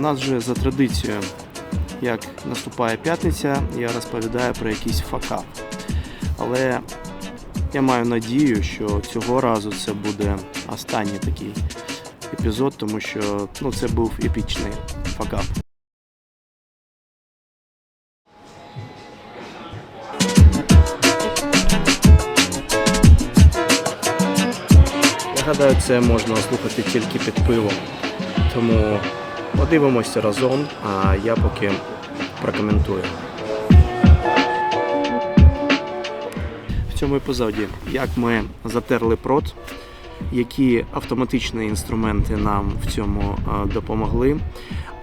У нас вже за традицією, як наступає п'ятниця, я розповідаю про якийсь факап. Але я маю надію, що цього разу це буде останній такий епізод, тому що ну, це був епічний факап. Гадаю, це можна слухати тільки під пивом. Тому подивимося разом, а я поки прокоментую. В цьому епізоді, як ми затерли прот, які автоматичні інструменти нам в цьому е, допомогли,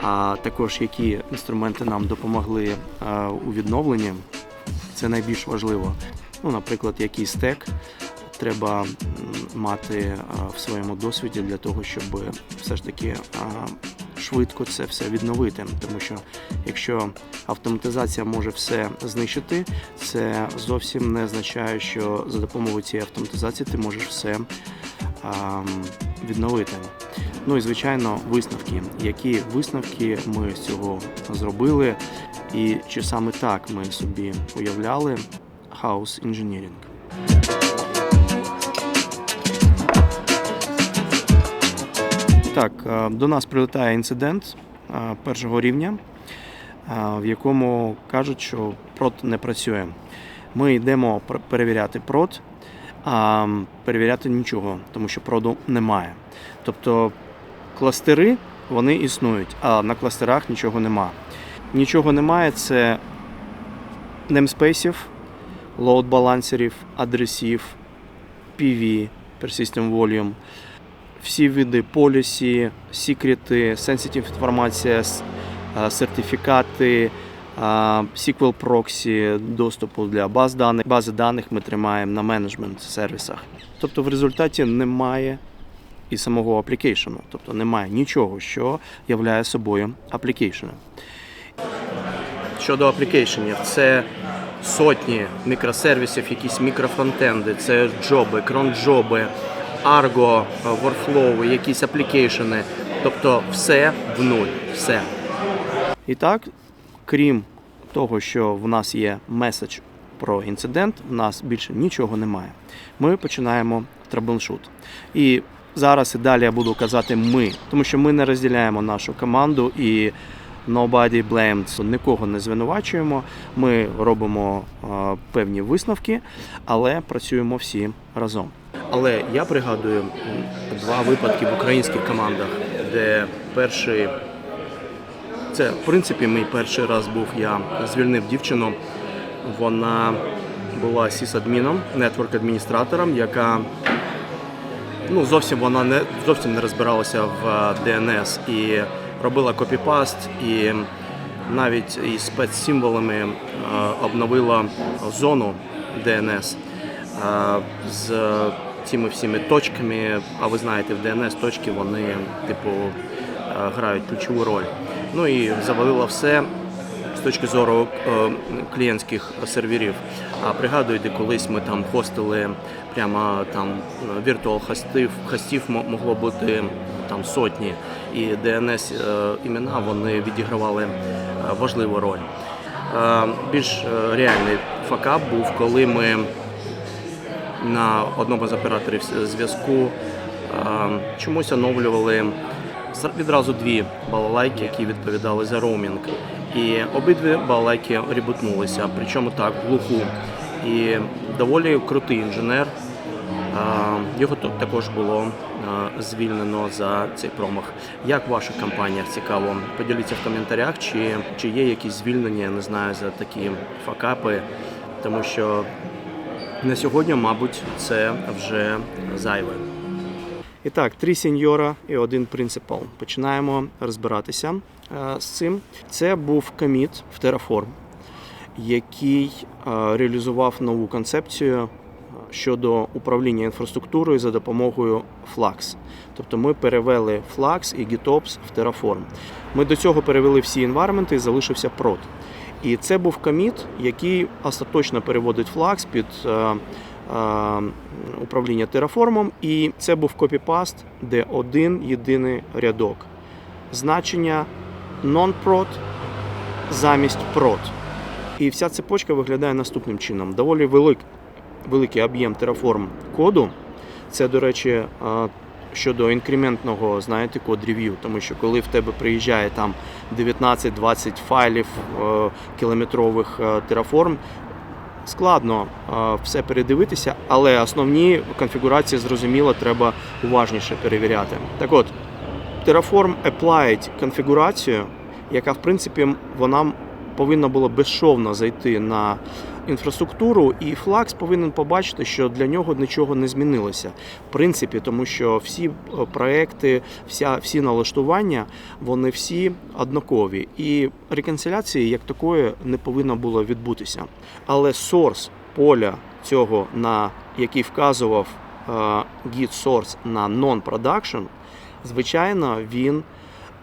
а також які інструменти нам допомогли е, у відновленні, це найбільш важливо. Ну, наприклад, який стек треба мати е, в своєму досвіді для того, щоб все ж таки швидко це все відновити. Тому що якщо автоматизація може все знищити, це зовсім не означає, що за допомогою цієї автоматизації ти можеш все відновити. Ну і звичайно, висновки. Які висновки ми з цього зробили, і чи саме так ми собі уявляли House Engineering. Так, е, до нас прилітає інцидент е, першого рівня, е, в якому кажуть, що прот не працює. Ми йдемо перевіряти прот, а перевіряти нічого, тому що проду немає. Тобто кластери вони існують, а на кластерах нічого нема. Нічого немає це немспейсів, лоуд балансерів, адресів, PV, Persistent Volume, всі види полісі, секрети, sensitive інформація, сертифікати, SQL Proxy, доступу для баз даних. Бази даних ми тримаємо на менеджмент сервісах. Тобто в результаті немає і самого аплікейшену, тобто немає нічого, що являє собою аплікейшеном. Щодо аплікейшенів, це сотні мікросервісів, якісь мікрофронтенди, це джоби, кронджоби, арго, ворфлоуи, якісь аплікейшени. Тобто все в нуль. Все. І так, крім того, що в нас є меседж про інцидент, в нас більше нічого немає. Ми починаємо траблшут. І зараз і далі я буду казати ми, тому що ми не розділяємо нашу команду і nobody blamed, нікого не звинувачуємо. Ми робимо е, певні висновки, але працюємо всі разом. Але я пригадую два випадки в українських командах, де перший це, в принципі, мій перший раз був. Я звільнив дівчину. Вона була сісадміном, нетворк-адміністратором, яка ну, зовсім вона не зовсім не розбиралася в е, DNS і робила копіпаст, і навіть із спецсимволами е, обновила зону DNS е, з цими всіми точками. А ви знаєте, в DNS точки вони типу е, грають ключову роль. Ну і завалила все з точки зору клієнтських серверів. А пригадуєте, колись ми там хостили прямо там віртуал хостів, хостів могло бути там сотні, і DNS е, імена вони відігравали е, важливу роль. Е, Більш реальний факап був, коли ми на одному з операторів зв'язку чомусь оновлювали відразу дві балалайки, які відповідали за роумінг. І обидві балалайки ребутнулися, причому так, в глуху. І доволі крутий інженер. Його тут також було звільнено за цей промах. Як в ваших компаніях цікаво? Поділіться в коментарях, чи, чи є якісь звільнення, я не знаю, за такі факапи, тому що на сьогодні, мабуть, це вже зайве. І так, три сеньора і один принципал. Починаємо розбиратися е, з цим. Це був коміт в Terraform, який е, реалізував нову концепцію щодо управління інфраструктурою за допомогою Flux. Тобто ми перевели Flux і GitOps в Terraform. Ми до цього перевели всі інвайрменти і залишився прод. І це був коміт, який остаточно переводить Flux під е, е, управління Terraform. І це був копіпаст, де один єдиний рядок. Значення non-prod замість prod. І вся цепочка виглядає наступним чином. Доволі велик, великий об'єм Terraform коду. Це, до речі, е, щодо інкрементного, знаєте, код рев'ю, тому що коли в тебе приїжджає там 19-20 файлів е, кілометрових Terraform, складно е, все передивитися, але основні конфігурації, зрозуміло, треба уважніше перевіряти. Так от, Terraform applied конфігурацію, яка, в принципі, вона повинна була безшовно зайти на інфраструктуру, і Flux повинен побачити, що для нього нічого не змінилося. В принципі, тому що всі е, проекти, вся, всі налаштування, вони всі однакові. І реконсиляції як такої не повинно було відбутися. Але source поля цього, на який вказував е, git source на non-production, звичайно, він,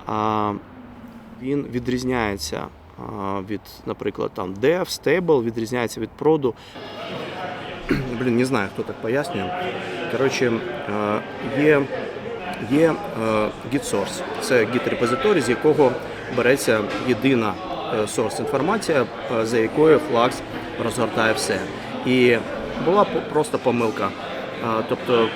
а, він відрізняється від, наприклад, там dev, stable, відрізняється від проду. Блін, не знаю, хто так пояснює. Коротше, є, є git source. Це git репозиторій, з якого береться єдина е, source інформація, е, за якою Flux розгортає все. І була просто помилка. Тобто е,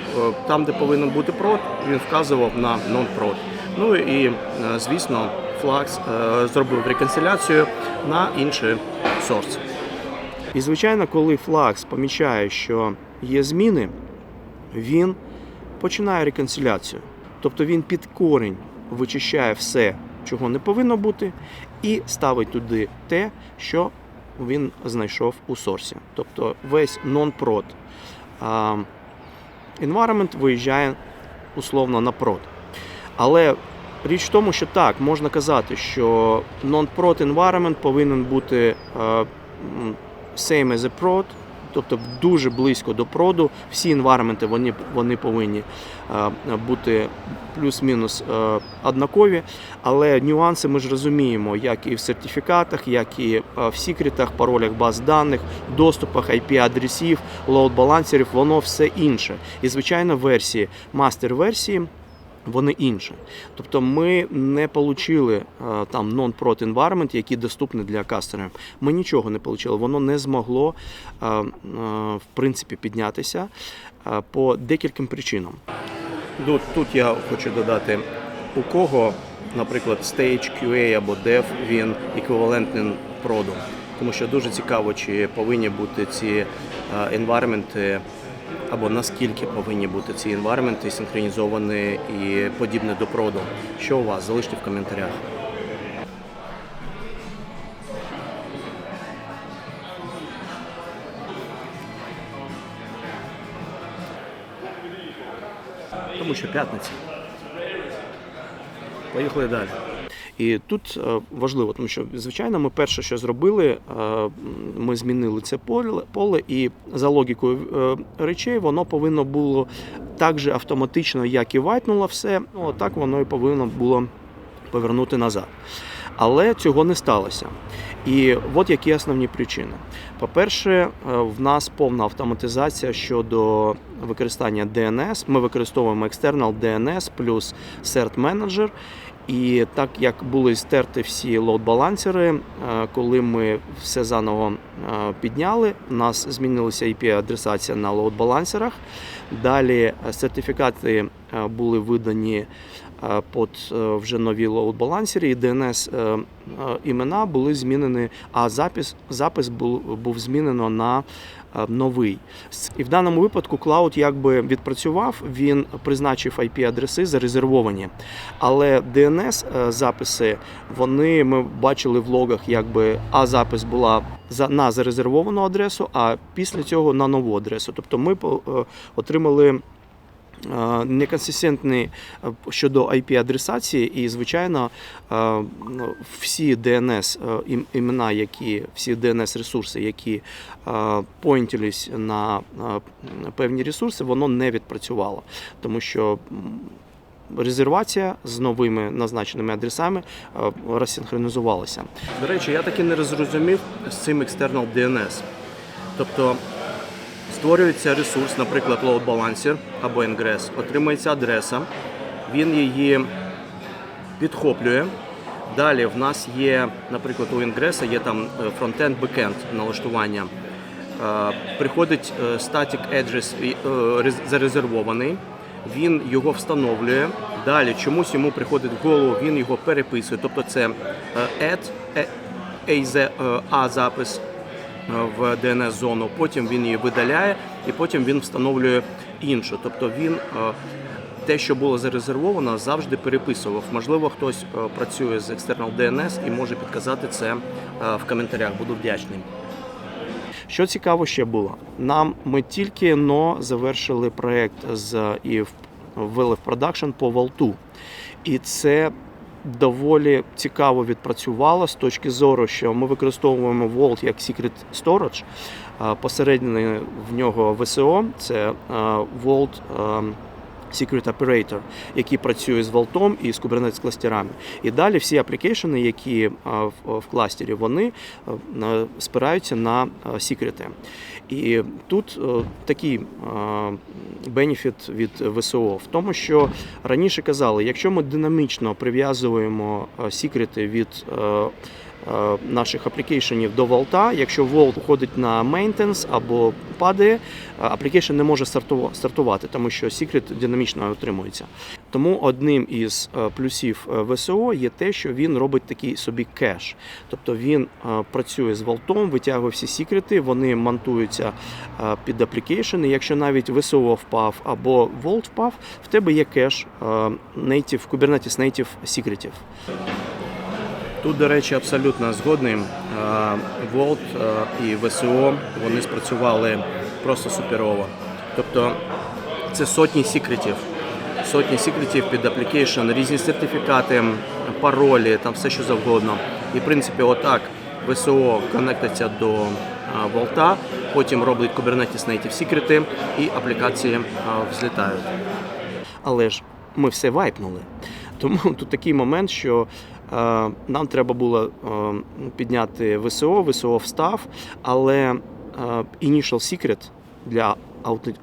там, де повинен бути прод, він вказував на non-prod. Ну і звісно, Flux е, зробив реконсиляцію на інший source. І звичайно, коли Flux помічає, що є зміни, він починає реконсиляцію. Тобто він під корінь вичищає все, чого не повинно бути, і ставить туди те, що він знайшов у сорсі. Тобто весь а, environment виїжджає условно на прод. Але річ в тому, що так, можна казати, що non-prod environment повинен бути е, same as a prod, тобто дуже близько до проду. Всі environment вони, вони повинні е, бути плюс-мінус е, однакові. Але нюанси ми ж розуміємо, як і в сертифікатах, як і в секретах, паролях баз даних, доступах, IP-адресів, лоуд-балансерів, воно все інше. І звичайно, версії, мастер-версії. Вони інші. Тобто ми не отримали там non-prod environment, які доступні для кастерів. Ми нічого не отримали. Воно не змогло е, е, в принципі піднятися е, по декільким причинам. Тут, тут я хочу додати, у кого, наприклад, Stage QA або Dev, він еквівалентний проду. Тому що дуже цікаво, чи повинні бути ці енвайрменти, або наскільки повинні бути ці енвайрменти синхронізовані і подібні до проду. Що у вас? Залиште в коментарях. Тому що п'ятниця. Поїхали далі. І тут е, важливо, тому що звичайно, ми перше, що зробили, е, ми змінили це поле, і за логікою е, речей воно повинно було так же автоматично, як і вайтнуло все, ну, так воно і повинно було повернути назад. Але цього не сталося. І от які основні причини. По-перше, в нас повна автоматизація щодо використання DNS. Ми використовуємо external DNS плюс CERT Manager. І так як були стерті всі лоуд-балансери, е, коли ми все заново е, підняли, у нас змінилася IP-адресація на лоуд-балансерах. Далі е, сертифікати були видані під е, вже нові лоуд-балансери, і DNS е, е, були змінені, а запис, запис був, був змінено на е, новий. І в даному випадку клауд якби відпрацював, він призначив IP-адреси зарезервовані. Але DNS е, записи, вони ми бачили в логах, якби А запис була на зарезервовану адресу, а після цього на нову адресу. Тобто ми е, отримали е, неконсистентний е, щодо IP-адресації, і, звичайно, е, ну, всі DNS імена, які всі DNS-ресурси, які е, поінтились на певні ресурси, воно не відпрацювало, тому що резервація з новими назначеними адресами розсинхронізувалася. До речі, я таки не зрозумів з цим external DNS. Тобто створюється ресурс, наприклад, load balancer або Ingress, отримується адреса, він її підхоплює, Далі в нас є, наприклад, у Інгреса є там е, фронтенд, бекенд налаштування. Е, Приходить е, static address зарезервований, він його встановлює. Далі чомусь йому приходить в голову, він його переписує. Тобто це add, A запис в DNS зону, потім він її видаляє і потім він встановлює іншу. Тобто він е, те, що було зарезервовано, завжди переписував. Можливо, хтось е, працює з External DNS і може підказати це е, в коментарях. Буду вдячний. Що цікаво ще було, нам ми тільки но завершили проект з і ввели в продакшн по Валту. І це доволі цікаво відпрацювало з точки зору, що ми використовуємо Vault як Secret Storage. а Посередині в нього VSO, це Vault Secret Operator, який працює з Vault і з Kubernetes кластерами. І далі всі аплікейшени, які в кластері, вони спираються на секрети. І тут е, такий е, бенефіт від ВСО в тому, що раніше казали, якщо ми динамічно прив'язуємо сікрети секрети від е, е, наших аплікейшенів до волта, якщо волт уходить на мейнтенс або падає, аплікейшн не може стартува- стартувати, тому що секрет динамічно отримується. Тому одним із е, плюсів е, ВСО є те, що він робить такий собі кеш. Тобто він е, працює з волтом, витягує всі секрети, вони монтуються е, під аплікейшени. Якщо навіть ВСО впав або Vault впав, в тебе є кеш е, native, Kubernetes Native секретів. Тут, до речі, абсолютно згодний. Е, і ВСО вони спрацювали просто суперово. Тобто це сотні секретів. Сотні секретів під аплікейшн, різні сертифікати, паролі, там все що завгодно. І в принципі, отак ВСО коннектиться до Волта, потім робить Kubernetes Native секрети і аплікації взлітають. Але ж ми все вайпнули. Тому тут такий момент, що нам треба було е, підняти ВСО, ВСО встав, але е, initial secret для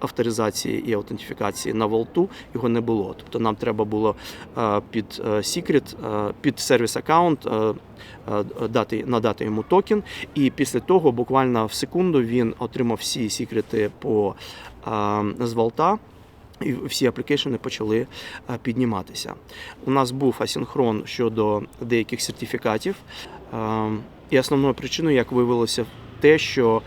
авторизації і аутентифікації на волту його не було. Тобто нам треба було е, під е, secret, е, під сервіс аккаунт е, е, дати, надати йому токен, і після того буквально в секунду він отримав всі секрети по е, з волта. І всі аплікейшени почали е, підніматися. У нас був асінхрон щодо деяких сертифікатів. Е, І основною причиною, як виявилося, те, що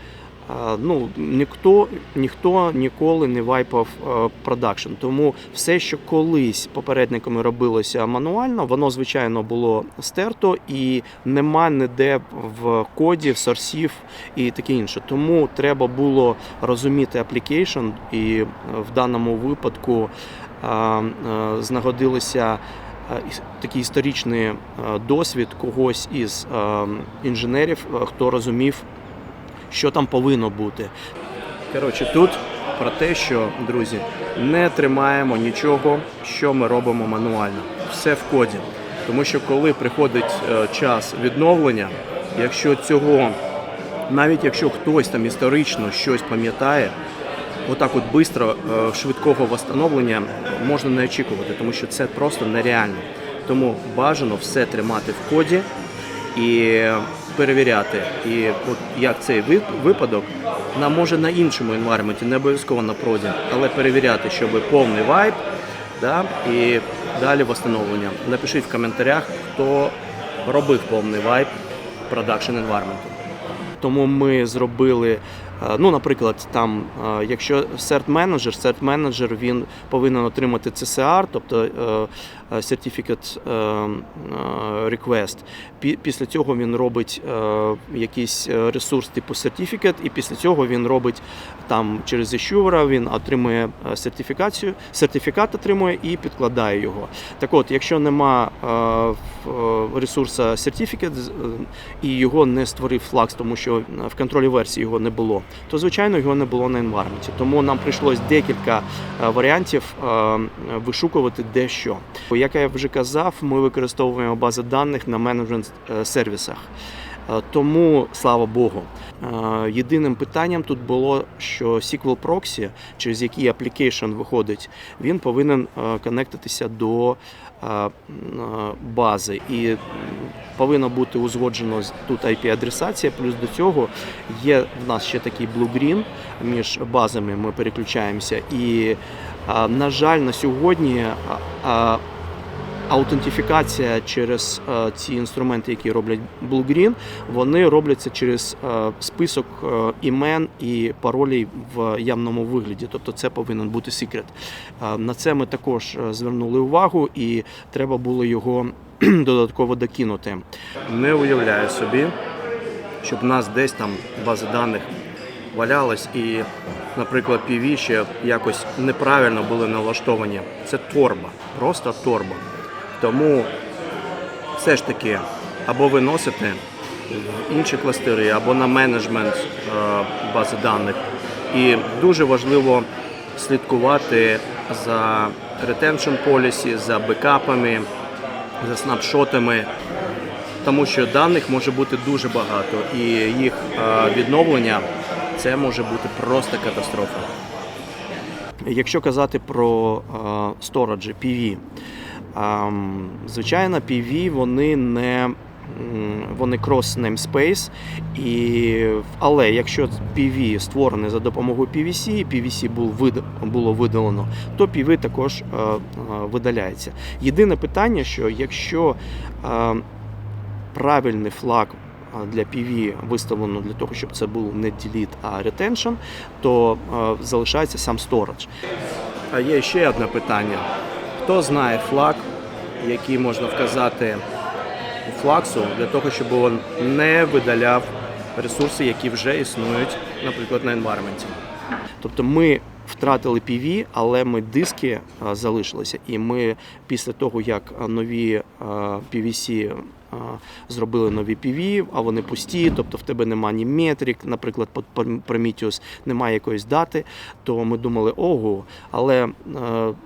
ну, ніхто, ніхто ніколи не вайпав е, продакшн. Тому все, що колись попередниками робилося мануально, воно звичайно було стерто і нема ніде в коді, в сорсів і таке інше. Тому треба було розуміти аплікейшн, і е, в даному випадку е, знагодилися. Такий історичний досвід когось із інженерів, хто розумів, що там повинно бути. Коротше, тут про те, що, друзі, не тримаємо нічого, що ми робимо мануально. Все в коді. Тому що коли приходить е, час відновлення, якщо цього, навіть якщо хтось там історично щось пам'ятає, отак от швидко, швидкого восстановлення можна не очікувати, тому що це просто нереально. Тому бажано все тримати в коді і перевіряти. І от як цей випадок, нам може на іншому інварменті, не обов'язково на проді, але перевіряти, щоб повний вайп, да, і далі встановлення. Напишіть в коментарях, хто робив повний вайп продакшн інварменту. Тому ми зробили, ну, наприклад, там, е, якщо cert менеджер, cert менеджер він повинен отримати CCR, тобто е, е, Certificate е, е, Request. Після цього він робить е, якийсь е, ресурс типу Certificate, і після цього він робить там через Issuer, він отримує е, сертифікацію, сертифікат отримує і підкладає його. Так от, якщо нема е, е, ресурсу Certificate е, і його не створив Flux, тому що в контролі версії його не було, то звичайно його не було на environment. Тому нам прийшлось декілька е, варіантів е, вишукувати де що. Як я вже казав, ми використовуємо бази даних на менеджмент е, сервісах. Тому слава Богу. Єдиним питанням тут було, що SQL Proxy, через який application виходить, він повинен конектитися до бази і повинно бути узгоджено тут IP-адресація. Плюс до цього є в нас ще такий blue-green між базами. Ми переключаємося. І, на жаль, на сьогодні. Аутентифікація через е, ці інструменти, які роблять Blue-Green, вони робляться через е, список е, імен і паролей в явному вигляді. Тобто це повинен бути секрет. На це ми також звернули увагу, і треба було його додатково докинути. Не уявляю собі, щоб в нас десь там бази даних валялась і, наприклад, PV ще якось неправильно були налаштовані. Це торба, просто торба. Тому все ж таки або ви носите в інші кластери, або на менеджмент е, бази даних. І дуже важливо слідкувати за retention policy, за бекапами, за снапшотами, тому що даних може бути дуже багато, і їх е, відновлення це може бути просто катастрофа. Якщо казати про е, стораджі PV, ем, звичайно, PV вони не вони крос namespace, і, але якщо PV створений за допомогою PVC, і PVC був було видалено, то PV також е, е, видаляється. Єдине питання, що якщо е, правильний флаг для PV виставлено для того, щоб це був не delete, а retention, то е, залишається сам storage. А є ще одне питання. Хто знає флаг, який можна вказати у флаксу для того, щоб він не видаляв ресурси, які вже існують, наприклад, на енвайрменті. Тобто ми втратили PV, але ми диски залишилися. І ми після того, як нові PVC зробили нові PV, а вони пусті, тобто в тебе немає ні метрик, наприклад, під Prometheus немає якоїсь дати, то ми думали, ого, але е,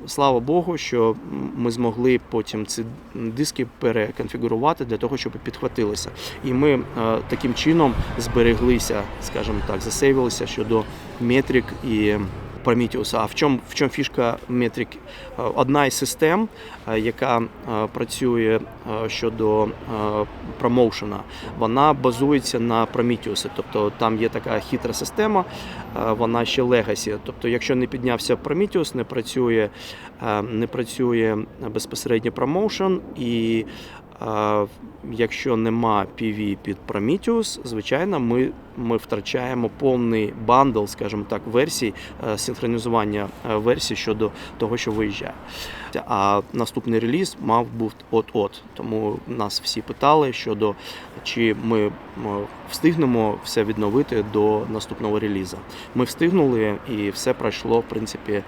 слава Богу, що ми змогли потім ці диски переконфігурувати для того, щоб підхватилися. І ми е, таким чином збереглися, скажімо так, засейвилися щодо метрик і. Prometheus. А в чому в чому фішка метрик? Одна із систем, е, яка е, працює е, щодо промоушена, вона базується на Prometheus. Тобто там є така хитра система, вона ще legacy. Тобто, якщо не піднявся Prometheus, не працює, не працює безпосередньо промоушен і. Якщо нема PV під Prometheus, звичайно, ми, ми втрачаємо повний бандл, скажімо так, версій, е, синхронізування е, версій щодо того, що виїжджає. А наступний реліз мав бути от-от. Тому нас всі питали щодо чи ми встигнемо все відновити до наступного релізу. Ми встигнули і все пройшло, в принципі,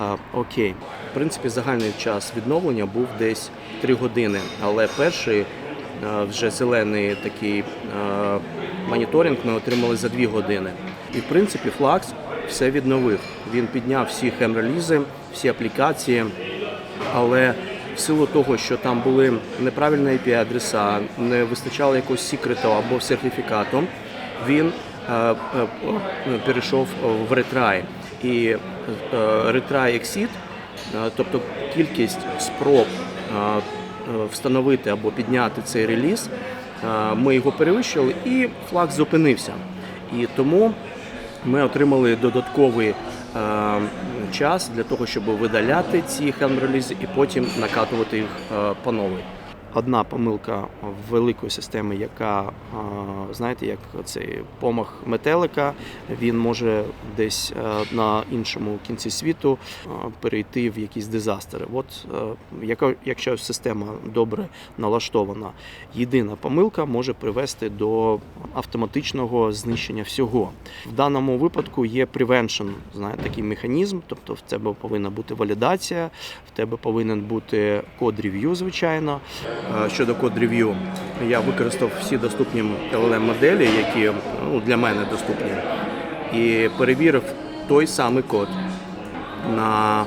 е, окей. В принципі, загальний час відновлення був десь 3 години, але перший е, вже зелений такий е, моніторинг ми отримали за 2 години. І в принципі Flax все відновив. Він підняв всі хем-релізи, всі аплікації, але в силу того, що там були неправильні IP-адреса, не вистачало якогось секрету або сертифікату, він е, е, е, перейшов в ретрай. І е, ретрай exit, е, тобто кількість спроб е, е, встановити або підняти цей реліз, е, ми його перевищили і флаг зупинився. І тому ми отримали додатковий е, час для того, щоб видаляти ці хендрелізи і потім накатувати їх е, по новій. Одна помилка великої системи, яка, знаєте, як цей помах метелика, він може десь е, на іншому кінці світу е, перейти в якісь дизастери. От е, якщо система добре налаштована, єдина помилка може привести до автоматичного знищення всього. В даному випадку є prevention, знаєте, такий механізм, тобто в тебе повинна бути валідація, в тебе повинен бути код рев'ю, звичайно. Е, Щодо код рев'ю, я використав всі доступні LLM моделі, які ну, для мене доступні, і перевірив той самий код на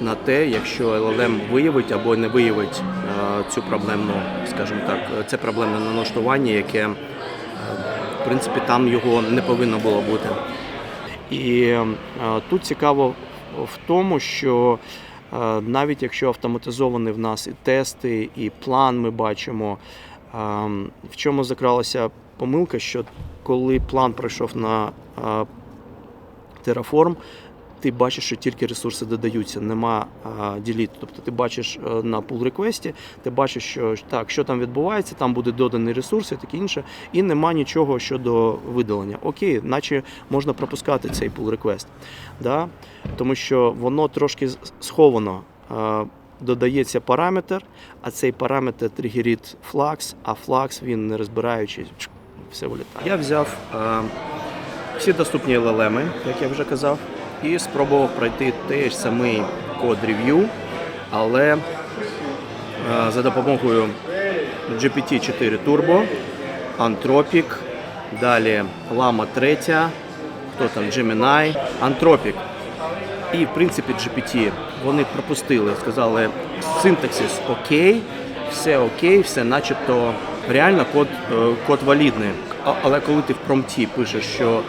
на те, якщо LLM виявить або не виявить е, цю проблемну, скажімо так, це проблемне налаштування, яке в принципі там його не повинно було бути. І е, тут цікаво в тому, що е, навіть якщо автоматизовані в нас і тести, і план ми бачимо, е, в чому закралася помилка, що коли план пройшов на е, Terraform, ти бачиш, що тільки ресурси додаються, нема діліт. Тобто ти бачиш е, на pull реквесті ти бачиш, що так, що там відбувається, там буде доданий ресурс і таке інше, і нема нічого щодо видалення. Окей, наче можна пропускати цей pull request. Да? Тому що воно трошки сховано. Додається параметр, а цей параметр тригерить флакс, а флакс він не розбираючись, все вилітає. Я взяв е, всі доступні LLM, як я вже казав, і спробував пройти той ж самий код рев'ю, але е, за допомогою GPT-4 Turbo, Anthropic, далі Llama 3, хто там Gemini, Anthropic. І в принципі GPT вони пропустили, сказали синтаксис окей, все окей, все начебто реально код, е, код валідний. Але коли ти в промпті пишеш, що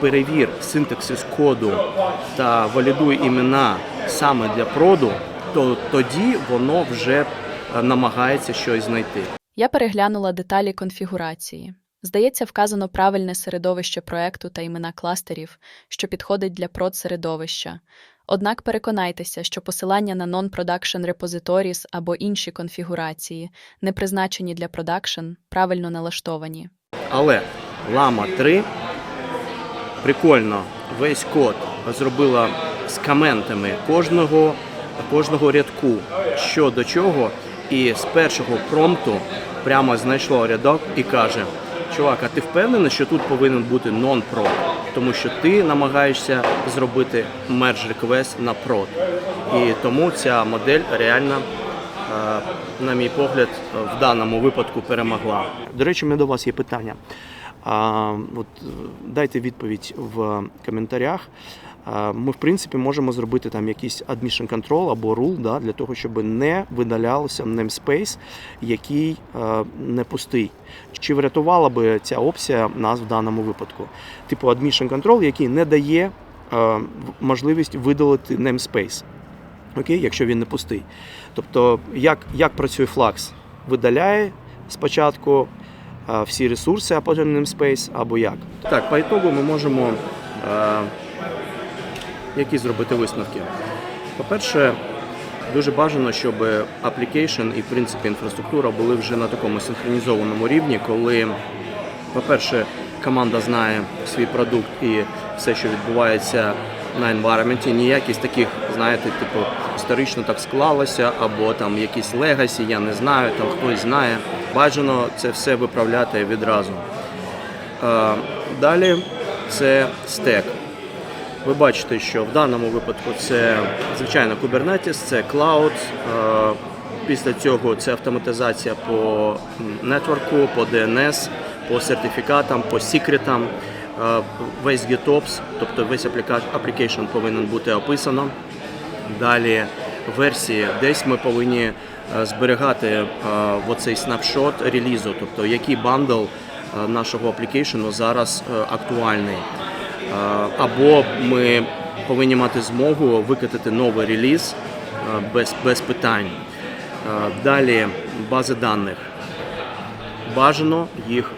перевір синтаксис коду та валідуй імена саме для проду, то тоді воно вже е, намагається щось знайти. Я переглянула деталі конфігурації. Здається, вказано правильне середовище проекту та імена кластерів, що підходить для прод-середовища. Однак переконайтеся, що посилання на Non-Production Repositories або інші конфігурації, не призначені для продакшн, правильно налаштовані. Але Lama 3 прикольно весь код зробила з коментами кожного, кожного рядку, що до чого, і з першого промпту прямо знайшло рядок і каже: Чувак, а ти впевнений, що тут повинен бути non-prod? Тому що ти намагаєшся зробити merge request на prod. І тому ця модель реально е, на мій погляд, в даному випадку перемогла. До речі, у мене до вас є питання. А, от, е, дайте відповідь в коментарях. А, Ми, в принципі, можемо зробити там якийсь admission control або rule да, для того, щоб не видалялося namespace, який е, не пустий. Чи врятувала би ця опція нас в даному випадку? Типу admission control, який не дає е, можливість видалити namespace окей, якщо він не пустий. Тобто, як, як працює Flux? Видаляє спочатку а, всі ресурси, потім namespace, або як. Так, по ітогу ми можемо а, які зробити висновки. По-перше, дуже бажано, щоб application і в принципі інфраструктура були вже на такому синхронізованому рівні, коли, по-перше, команда знає свій продукт і все, що відбувається на environment, ніяких таких, знаєте, типу, історично так склалося, або там якісь легасі, я не знаю, там хтось знає. Бажано це все виправляти відразу. Е, Далі це стек. Ви бачите, що в даному випадку це звичайно Kubernetes, це Cloud. е, Після цього це автоматизація по нетворку, по DNS, по сертифікатам, по секретам. Е, Весь GitOps, тобто весь application повинен бути описано. Далі версії, десь ми повинні е, зберігати е, оцей снапшот релізу, тобто який бандл е, нашого аплікейшену зараз актуальний. Або ми повинні мати змогу викатати новий реліз без, без питань. Далі бази даних. Бажано їх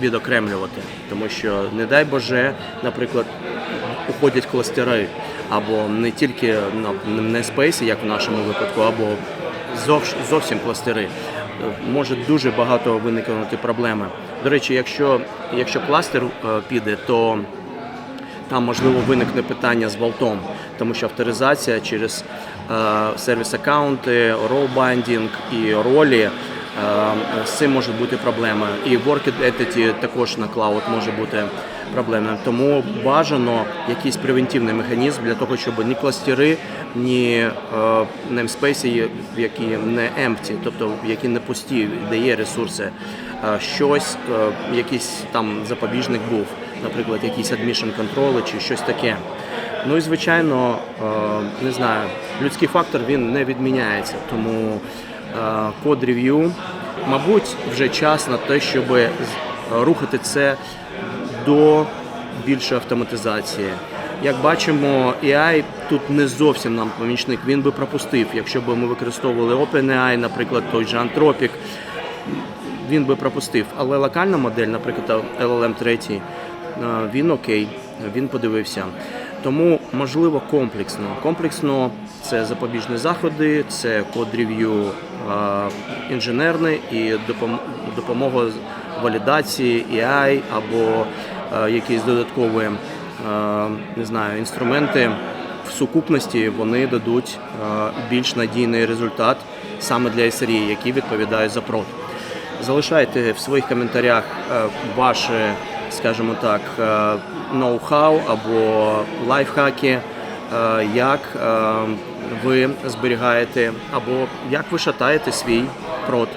відокремлювати, тому що, не дай Боже, наприклад, уходять кластери, або не тільки на не спейси, як в нашому випадку, або зовсім кластери. Може дуже багато виникнути проблеми. До речі, якщо, якщо кластер е, піде, то там можливо виникне питання з валтом, тому що авторизація через е, сервіс аккаунти, ролбайндінг і ролі. Е, З цим може бути проблема. І Worked Entity також на клауд може бути проблемою. Тому бажано якийсь превентивний механізм для того, щоб ні кластери, ні е, namespace, які не empty, тобто які не пусті, де є ресурси, е, щось, якийсь там запобіжник був, наприклад, якісь admission контроли чи щось таке. Ну і звичайно, не знаю, людський фактор він не відміняється, тому код рев'ю, мабуть, вже час на те, щоб е, рухати це до більшої автоматизації. Як бачимо, AI тут не зовсім нам помічник. Він би пропустив, якщо б ми використовували OpenAI, наприклад, той же Anthropic, він би пропустив. Але локальна модель, наприклад, LLM 3, е, він окей, він подивився. Тому можливо комплексно. Комплексно це запобіжні заходи, це код-рев'ю інженерний і допомога валідації AI або якісь додаткові не знаю, інструменти в сукупності вони дадуть більш надійний результат саме для SRE, які відповідають за прод. Залишайте в своїх коментарях ваше, скажімо так, е, ноу-хау або лайфхаки, е, як е, ви зберігаєте або як ви шатаєте свій прод.